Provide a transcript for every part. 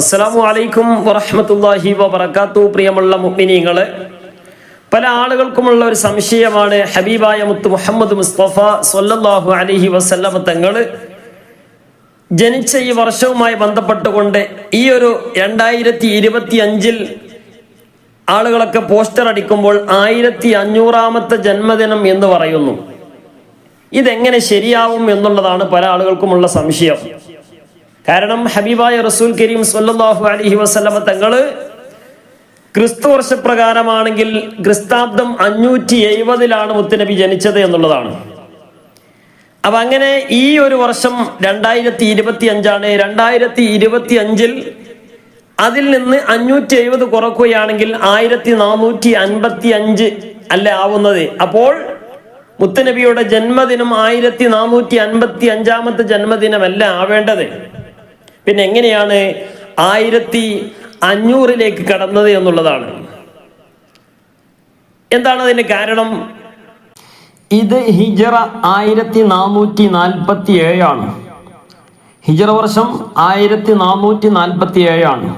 അസ്സലാമു അലൈക്കും വറഹ്മത്തുള്ളാഹി വബർക്കാത്തു പ്രിയമുള്ള മുഅ്മിനീങ്ങളെ പല ആളുകൾക്കുമുള്ള ഒരു സംശയമാണ് ഹബീബായ മുത്ത് മുഹമ്മദ് മുസ്തഫ സൊല്ലാഹു അലഹി വസല്ലമ തങ്ങൾ ജനിച്ച ഈ വർഷവുമായി ബന്ധപ്പെട്ടുകൊണ്ട് ഈ ഒരു രണ്ടായിരത്തി ഇരുപത്തി അഞ്ചിൽ ആളുകളൊക്കെ പോസ്റ്റർ അടിക്കുമ്പോൾ ആയിരത്തി അഞ്ഞൂറാമത്തെ ജന്മദിനം എന്ന് പറയുന്നു. ഇതെങ്ങനെ ശരിയാവും എന്നുള്ളതാണ് പല ആളുകൾക്കുമുള്ള സംശയം. കാരണം ഹബീബായ റസൂൽ കരീം സല്ലാഹു അലഹി വസ്ലമ തങ്ങൾ ക്രിസ്തു വർഷപ്രകാരമാണെങ്കിൽ ക്രിസ്താബ്ദം അഞ്ഞൂറ്റി എഴുപതിലാണ് മുത്തുനബി ജനിച്ചത് എന്നുള്ളതാണ്. അപ്പൊ അങ്ങനെ ഈ ഒരു വർഷം രണ്ടായിരത്തി ഇരുപത്തി അഞ്ചാണ് രണ്ടായിരത്തി ഇരുപത്തി അഞ്ചിൽ അതിൽ നിന്ന് അഞ്ഞൂറ്റി എഴുപത് കുറക്കുകയാണെങ്കിൽ ആയിരത്തി നാനൂറ്റി അൻപത്തി അഞ്ച് അല്ല ആവുന്നത്. അപ്പോൾ മുത്തുനബിയുടെ ജന്മദിനം ആയിരത്തി നാനൂറ്റി അൻപത്തി അഞ്ചാമത്തെ ജന്മദിനമല്ല ആവേണ്ടത്. പിന്നെ എങ്ങനെയാണ് ആയിരത്തി അഞ്ഞൂറിലേക്ക് കടന്നത് എന്നുള്ളതാണ്. എന്താണ് അതിന്റെ കാരണം? ഇത് ഹിജറ ആയിരത്തി നാനൂറ്റി നാൽപ്പത്തി ഏഴാണ് ഹിജറ വർഷം ആയിരത്തി നാനൂറ്റി നാൽപ്പത്തി ഏഴാണ്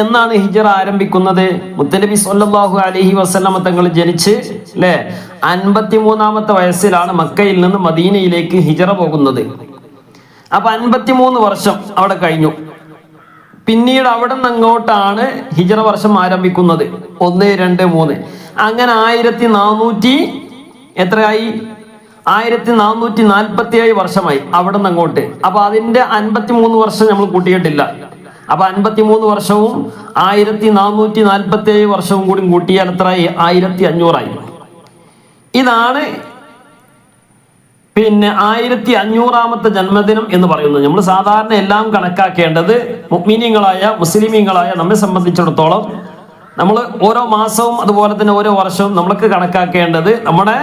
എന്നാണ് ഹിജറ ആരംഭിക്കുന്നത്? മുത്തനബി സൊല്ലാഹു അലൈഹി വസ്ലമ തങ്ങൾ ജനിച്ച് അല്ലെ അൻപത്തി മൂന്നാമത്തെ വയസ്സിലാണ് മക്കയിൽ നിന്ന് മദീനയിലേക്ക് ഹിജറ പോകുന്നത്. അപ്പൊ അൻപത്തിമൂന്ന് വർഷം അവിടെ കഴിഞ്ഞു. പിന്നീട് അവിടെ നിന്ന് അങ്ങോട്ടാണ് ഹിജറ വർഷം ആരംഭിക്കുന്നത്. ഒന്ന് രണ്ട് മൂന്ന്. അങ്ങനെ ആയിരത്തി നാനൂറ്റി എത്രയായി? ആയിരത്തി നാനൂറ്റി നാൽപ്പത്തി ഏഴ് വർഷമായി അവിടെ നിന്ന് അങ്ങോട്ട് അപ്പൊ അതിന്റെ അൻപത്തി മൂന്ന് വർഷം നമ്മൾ കൂട്ടിയിട്ടില്ല. അപ്പൊ അൻപത്തി മൂന്ന് വർഷവും ആയിരത്തി നാനൂറ്റി നാൽപ്പത്തി ഏഴ് വർഷവും കൂടി കൂട്ടിയാൽ എത്രയായി? ആയിരത്തി അഞ്ഞൂറായി ഇതാണ് പിന്നെ ആയിരത്തി അഞ്ഞൂറാമത്തെ ജന്മദിനം എന്ന് പറയുന്നത് നമ്മൾ സാധാരണ എല്ലാം കണക്കാക്കേണ്ടത് മുഗ്മിനിയങ്ങളായ മുസ്ലിമീങ്ങളായ നമ്മെ സംബന്ധിച്ചിടത്തോളം നമ്മൾ ഓരോ മാസവും അതുപോലെ തന്നെ ഓരോ വർഷവും നമ്മൾക്ക് കണക്കാക്കേണ്ടത് നമ്മുടെ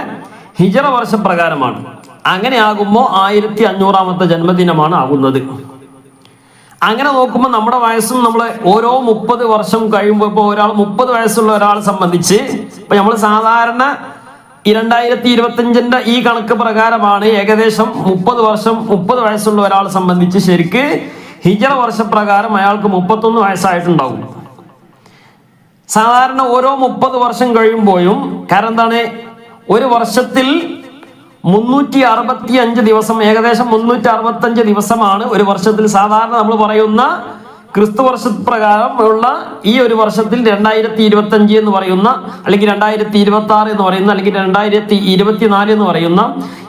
ഹിജറ വർഷപ്രകാരമാണ് അങ്ങനെ ആകുമ്പോൾ ആയിരത്തി അഞ്ഞൂറാമത്തെ ജന്മദിനമാണ് ആകുന്നത്. അങ്ങനെ നോക്കുമ്പോൾ നമ്മുടെ വയസ്സും നമ്മൾ ഓരോ മുപ്പത് വർഷം കഴിയുമ്പോൾ ഇപ്പോൾ ഒരാൾ മുപ്പത് വയസ്സുള്ള ഒരാളെ സംബന്ധിച്ച് ഇപ്പം നമ്മൾ സാധാരണ രണ്ടായിരത്തി ഇരുപത്തിയഞ്ചിന്റെ ഈ കണക്ക് പ്രകാരമാണ് ഏകദേശം മുപ്പത് വർഷം മുപ്പത് വയസ്സുള്ള ഒരാളെ സംബന്ധിച്ച് ശരിക്ക് ഹിജറ വർഷപ്രകാരം അയാൾക്ക് മുപ്പത്തൊന്ന് വയസ്സായിട്ടുണ്ടാവും. സാധാരണ ഓരോ മുപ്പത് വർഷം കഴിയുമ്പോഴും കാരണം എന്താണ്? ഒരു വർഷത്തിൽ മുന്നൂറ്റി അറുപത്തി അഞ്ച് ദിവസം ഏകദേശം മുന്നൂറ്റി അറുപത്തി അഞ്ച് ദിവസമാണ് ഒരു വർഷത്തിൽ സാധാരണ നമ്മൾ പറയുന്ന ക്രിസ്തു വർഷ പ്രകാരം ഉള്ള ഈ ഒരു വർഷത്തിൽ രണ്ടായിരത്തി ഇരുപത്തി അഞ്ച് എന്ന് പറയുന്ന അല്ലെങ്കിൽ രണ്ടായിരത്തി ഇരുപത്തി ആറ് എന്ന് പറയുന്ന അല്ലെങ്കിൽ രണ്ടായിരത്തി ഇരുപത്തിനാല് എന്ന് പറയുന്ന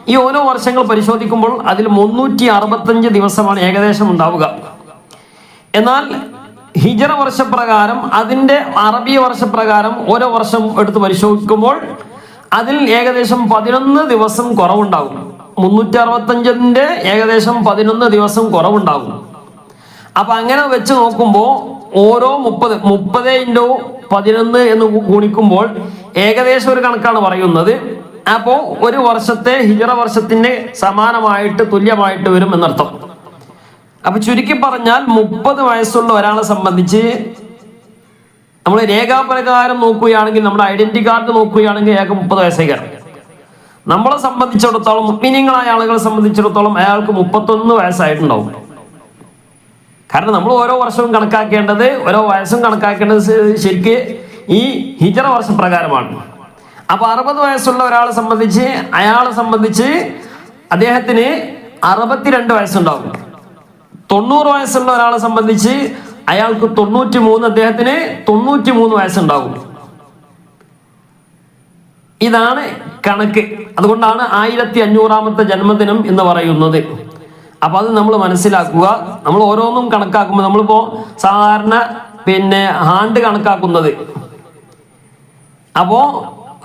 ഈ ഓരോ വർഷങ്ങൾ പരിശോധിക്കുമ്പോൾ അതിൽ മുന്നൂറ്റി അറുപത്തഞ്ച് ദിവസമാണ് ഏകദേശം ഉണ്ടാവുക. എന്നാൽ ഹിജറ വർഷപ്രകാരം അതിന്റെ അറബി വർഷപ്രകാരം ഓരോ വർഷം എടുത്ത് പരിശോധിക്കുമ്പോൾ അതിൽ ഏകദേശം പതിനൊന്ന് ദിവസം കുറവുണ്ടാകും. മുന്നൂറ്റി അറുപത്തഞ്ചിന്റെ ഏകദേശം പതിനൊന്ന് ദിവസം കുറവുണ്ടാകും. അപ്പൊ അങ്ങനെ വെച്ച് നോക്കുമ്പോൾ ഓരോ മുപ്പത് മുപ്പത് ഇന്റു പതിനൊന്ന് എന്ന് ഗുണിക്കുമ്പോൾ ഏകദേശം ഒരു കണക്കാണ് പറയുന്നത്. അപ്പോൾ ഒരു വർഷത്തെ ഹിജറ വർഷത്തിന്റെ സമാനമായിട്ട് തുല്യമായിട്ട് വരും എന്നർത്ഥം. അപ്പൊ ചുരുക്കി പറഞ്ഞാൽ മുപ്പത് വയസ്സുള്ള ഒരാളെ സംബന്ധിച്ച് നമ്മൾ രേഖാപ്രകാരം നോക്കുകയാണെങ്കിൽ നമ്മുടെ ഐഡന്റി കാർഡ് നോക്കുകയാണെങ്കിൽ അയാൾക്ക് മുപ്പത് വയസ്സേക്കാരം നമ്മളെ സംബന്ധിച്ചിടത്തോളം മുഗ്മിനിങ്ങളായ ആളുകളെ സംബന്ധിച്ചിടത്തോളം അയാൾക്ക് മുപ്പത്തൊന്ന് വയസ്സായിട്ടുണ്ടാവും. കാരണം നമ്മൾ ഓരോ വർഷവും കണക്കാക്കേണ്ടത് ഓരോ വയസ്സും കണക്കാക്കേണ്ടത് ശരിക്ക് ഈ ഹിജറ വർഷപ്രകാരമാണ് അപ്പൊ അറുപത് വയസ്സുള്ള ഒരാളെ സംബന്ധിച്ച് അയാളെ സംബന്ധിച്ച് അദ്ദേഹത്തിന് അറുപത്തിരണ്ട് വയസ്സുണ്ടാവും. തൊണ്ണൂറ് വയസ്സുള്ള ഒരാളെ സംബന്ധിച്ച് അയാൾക്ക് തൊണ്ണൂറ്റി മൂന്ന് അദ്ദേഹത്തിന് തൊണ്ണൂറ്റി മൂന്ന് വയസ്സുണ്ടാവും. ഇതാണ് കണക്ക്. അതുകൊണ്ടാണ് ആയിരത്തി അഞ്ഞൂറാമത്തെ ജന്മദിനം എന്ന് പറയുന്നത്. അപ്പൊ അത് നമ്മൾ മനസ്സിലാക്കുക. നമ്മൾ ഓരോന്നും കണക്കാക്കുമ്പോൾ നമ്മളിപ്പോ സാധാരണ പിന്നെ ഹാണ്ട് കണക്കാക്കുന്നത്. അപ്പോ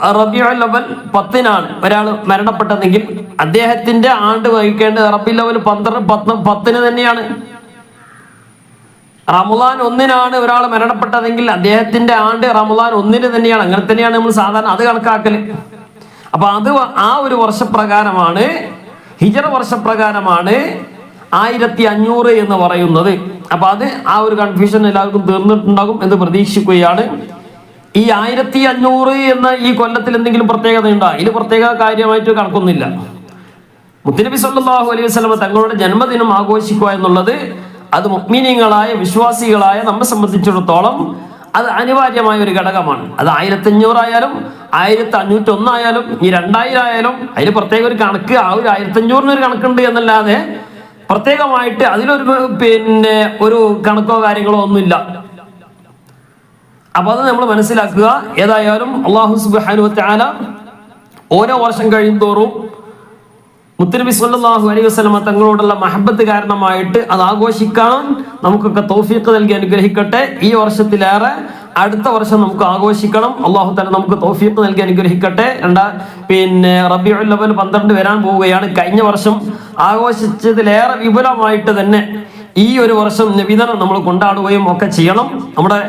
റബിയു ലെവൽ പത്തിനാണ്. ഒരാൾ മരണപ്പെട്ടതെങ്കിൽ അദ്ദേഹത്തിന്റെ ആണ്ട് വഹിക്കേണ്ടത് റബി അവൽ പന്ത്രണ്ട് പത്ത് പത്തിന് തന്നെയാണ്. റമദാൻ ഒന്നിനാണ് ഒരാൾ മരണപ്പെട്ടതെങ്കിൽ അദ്ദേഹത്തിന്റെ ആണ്ട് റമദാൻ ഒന്നിന് തന്നെയാണ്. അങ്ങനെ തന്നെയാണ് നമ്മൾ സാധാരണ അത് കണക്കാക്കൽ. അപ്പൊ അത് ആ ഒരു വർഷപ്രകാരമാണ് ഹിജറ വർഷപ്രകാരമാണ് ആയിരത്തി അഞ്ഞൂറ് എന്ന് പറയുന്നത്. അപ്പൊ അത് ആ ഒരു കൺഫ്യൂഷൻ എല്ലാവർക്കും തീർന്നിട്ടുണ്ടാകും എന്ന് പ്രതീക്ഷിക്കുകയാണ്. ഈ ആയിരത്തി അഞ്ഞൂറ് എന്ന ഈ കൊല്ലത്തിൽ എന്തെങ്കിലും പ്രത്യേകത ഉണ്ടോ? ഇതിൽ പ്രത്യേക കാര്യമായിട്ട് കണക്കൊന്നുമില്ല. മുത്തനബി സല്ലാഹു അലൈഹി വസ്ലമ തങ്ങളുടെ ജന്മദിനം ആഘോഷിക്കുക എന്നുള്ളത് അത് മുക്മിനീങ്ങളായ വിശ്വാസികളായ നമ്മെ സംബന്ധിച്ചിടത്തോളം അത് അനിവാര്യമായ ഒരു ഘടകമാണ്. അത് ആയിരത്തി അഞ്ഞൂറായാലും ആയിരത്തി അഞ്ഞൂറ്റി ഒന്നായാലും ഈ രണ്ടായിരം ആയാലും അതിന് പ്രത്യേക ഒരു കണക്ക്. ആ ഒരു ആയിരത്തി അഞ്ഞൂറിന് ഒരു കണക്കുണ്ട് എന്നല്ലാതെ പ്രത്യേകമായിട്ട് അതിലൊരു പിന്നെ ഒരു കണക്കോ കാര്യങ്ങളോ ഒന്നുമില്ല. അപ്പൊ അത് നമ്മൾ മനസ്സിലാക്കുക. ഏതായാലും അള്ളാഹു സുബാനു ഓരോ വർഷം കഴിയും തോറും മുത്തനബി സല്ലല്ലാഹു അലൈഹി വസ്ലമ തങ്ങളോടുള്ള മഹബത്ത് കാരണമായിട്ട് അത് ആഘോഷിക്കാൻ നമുക്കൊക്കെ തൗഫീഖ് നൽകി അനുഗ്രഹിക്കട്ടെ. ഈ വർഷത്തിലേറെ അടുത്ത വർഷം നമുക്ക് ആഘോഷിക്കണം. അള്ളാഹു തന്നെ നമുക്ക് തൗഫീഖ് നൽകി അനുഗ്രഹിക്കട്ടെ. രണ്ടാ പിന്നെ റബിയുൽ ലവൽ പന്ത്രണ്ട് വരാൻ പോവുകയാണ്. കഴിഞ്ഞ വർഷം ആഘോഷിച്ചതിലേറെ വിപുലമായിട്ട് തന്നെ ഈ ഒരു വർഷം നിബിധനം നമ്മൾ കൊണ്ടാടുകയും ഒക്കെ ചെയ്യണം. നമ്മുടെ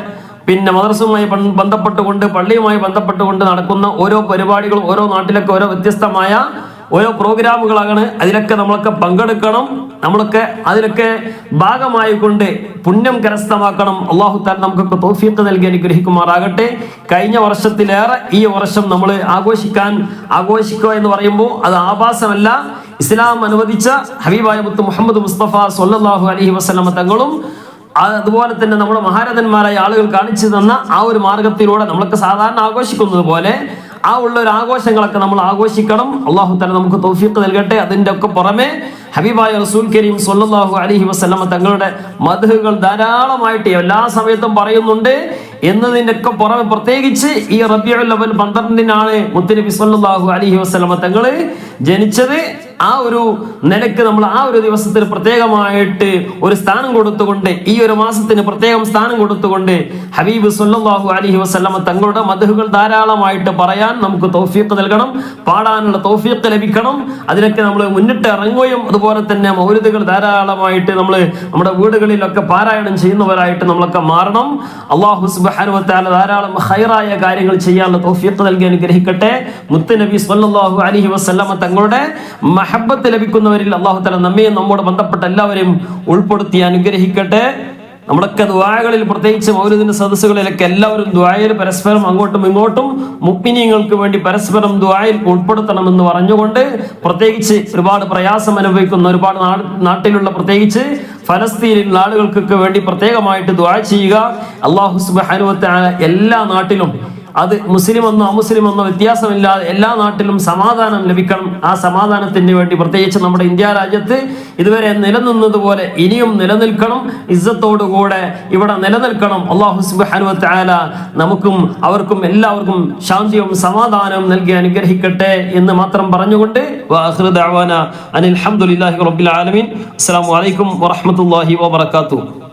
പിന്നെ മദർസുമായി ബന്ധപ്പെട്ടുകൊണ്ട് പള്ളിയുമായി ബന്ധപ്പെട്ടുകൊണ്ട് നടക്കുന്ന ഓരോ പരിപാടികളും ഓരോ നാട്ടിലൊക്കെ ഓരോ വ്യത്യസ്തമായ ഓരോ പ്രോഗ്രാമുകളാണ് അതിലൊക്കെ നമ്മളൊക്കെ പങ്കെടുക്കണം നമ്മളൊക്കെ അതിലൊക്കെ ഭാഗമായി കൊണ്ട് പുണ്യം കരസ്ഥമാക്കണം. അള്ളാഹു താൻ നമുക്കൊക്കെ തോഫീത്ത് നൽകി അനുഗ്രഹിക്കുമാറാകട്ടെ. കഴിഞ്ഞ വർഷത്തിലേറെ ഈ വർഷം നമ്മൾ ആഘോഷിക്കാൻ ആഘോഷിക്കുക എന്ന് പറയുമ്പോൾ അത് ആഭാസമല്ല. ഇസ്ലാം അനുവദിച്ച ഹബീബായ മുത്ത് മുഹമ്മദ് മുസ്തഫ സല്ലല്ലാഹു അലഹി വസ്ലമ തങ്ങളും അതുപോലെ തന്നെ നമ്മുടെ മഹാരഥന്മാരായ ആളുകൾ കാണിച്ചു തന്ന ആ ഒരു മാർഗത്തിലൂടെ നമ്മളൊക്കെ സാധാരണ ആഘോഷിക്കുന്നത് പോലെ ആ ഉള്ള ഒരു ആഘോഷങ്ങളൊക്കെ നമ്മൾ ആഘോഷിക്കണം. അള്ളാഹു തന്നെ നമുക്ക് തൗഫീഖ് നൽകട്ടെ. അതിന്റെ ഒക്കെ പുറമെ ഹബീബായ റസൂൽ കരീം സൊല്ലാഹു അലഹി വസല്ലമ തങ്ങളുടെ മധുകൾ ധാരാളമായിട്ട് എല്ലാ സമയത്തും പറയുന്നുണ്ട്. എന്നതിന്റെ ഒക്കെ പുറമെ പ്രത്യേകിച്ച് ഈ റബിയുൽ അവൽ പന്ത്രണ്ടിനാണ് മുത്തനബി സൊല്ലാഹു അലഹി വസ്ലമ തങ്ങൾ ജനിച്ചത്. ആ ഒരു നിലയ്ക്ക് നമ്മൾ ആ ഒരു ദിവസത്തിന് പ്രത്യേകമായിട്ട് ഒരു സ്ഥാനം കൊടുത്തുകൊണ്ട് ഈ ഒരു മാസത്തിന് പ്രത്യേകം സ്ഥാനം കൊടുത്തുകൊണ്ട് ഹബീബ് സുല്ലാഹു അലഹി വസ്ലമ തങ്ങളുടെ മധുഹുകൾ ധാരാളമായിട്ട് പറയാൻ നമുക്ക് തൗഫീഖ് നൽകണം പാടാനുള്ള തൗഫീഖ് ലഭിക്കണം. അതിനൊക്കെ നമ്മൾ മുന്നിട്ട് ഇറങ്ങുകയും അതുപോലെ തന്നെ മൗലിദുകൾ ധാരാളമായിട്ട് നമ്മൾ നമ്മുടെ വീടുകളിലൊക്കെ പാരായണം ചെയ്യുന്നവരായിട്ട് നമ്മളൊക്കെ മാറണം. അള്ളാഹു സുബാനുവത്താല ധാരാളം ഹൈറായ കാര്യങ്ങൾ ചെയ്യാനുള്ള തൗഫീഖ് നൽകി അനുഗ്രഹിക്കട്ടെ. മുത്ത് നബി സല്ലല്ലാഹു അലഹി വസ്ലമ തങ്ങളുടെ മഹബത്ത് ലഭിക്കുന്നവരിൽ അള്ളാഹു തല നമ്മയും നമ്മോട് ബന്ധപ്പെട്ട എല്ലാവരെയും ഉൾപ്പെടുത്തി അനുഗ്രഹിക്കട്ടെ. നമ്മുടെയൊക്കെ ദ്വായകളിൽ പ്രത്യേകിച്ച് മൗലദിന സദസ്സുകളിലൊക്കെ എല്ലാവരും ദ്വായയിൽ പരസ്പരം അങ്ങോട്ടും ഇങ്ങോട്ടും മുപ്പിനിയങ്ങൾക്ക് വേണ്ടി പരസ്പരം ദ്വായയിൽ ഉൾപ്പെടുത്തണമെന്ന് പറഞ്ഞുകൊണ്ട് പ്രത്യേകിച്ച് ഒരുപാട് പ്രയാസം അനുഭവിക്കുന്ന ഒരുപാട് നാട്ടിലുള്ള പ്രത്യേകിച്ച് ഫലസ്തീനിൽ ആളുകൾക്കൊക്കെ വേണ്ടി പ്രത്യേകമായിട്ട് ദ്വാ ചെയ്യുക. അള്ളാഹു സുബാനുവത്ത എല്ലാ നാട്ടിലും അത് മുസ്ലിം എന്നോ അമുസ്ലിം എന്നോ വ്യത്യാസമില്ലാതെ എല്ലാ നാട്ടിലും സമാധാനം ലഭിക്കണം. ആ സമാധാനത്തിന് വേണ്ടി പ്രത്യേകിച്ച് നമ്മുടെ ഇന്ത്യ രാജ്യത്ത് ഇതുവരെ നിലനിന്നതുപോലെ ഇനിയും നിലനിൽക്കണം. ഇസ്സത്തോടുകൂടെ ഇവിടെ നിലനിൽക്കണം. അള്ളാഹു തആല നമുക്കും അവർക്കും എല്ലാവർക്കും ശാന്തിയും സമാധാനവും നൽകി അനുഗ്രഹിക്കട്ടെ എന്ന് മാത്രം പറഞ്ഞുകൊണ്ട് വാത്തു റബ്ബിൽ ആലമീൻ. അസ്സലാമു അലൈക്കും വറഹ്മത്തുള്ളാഹി വബറകാതുഹു.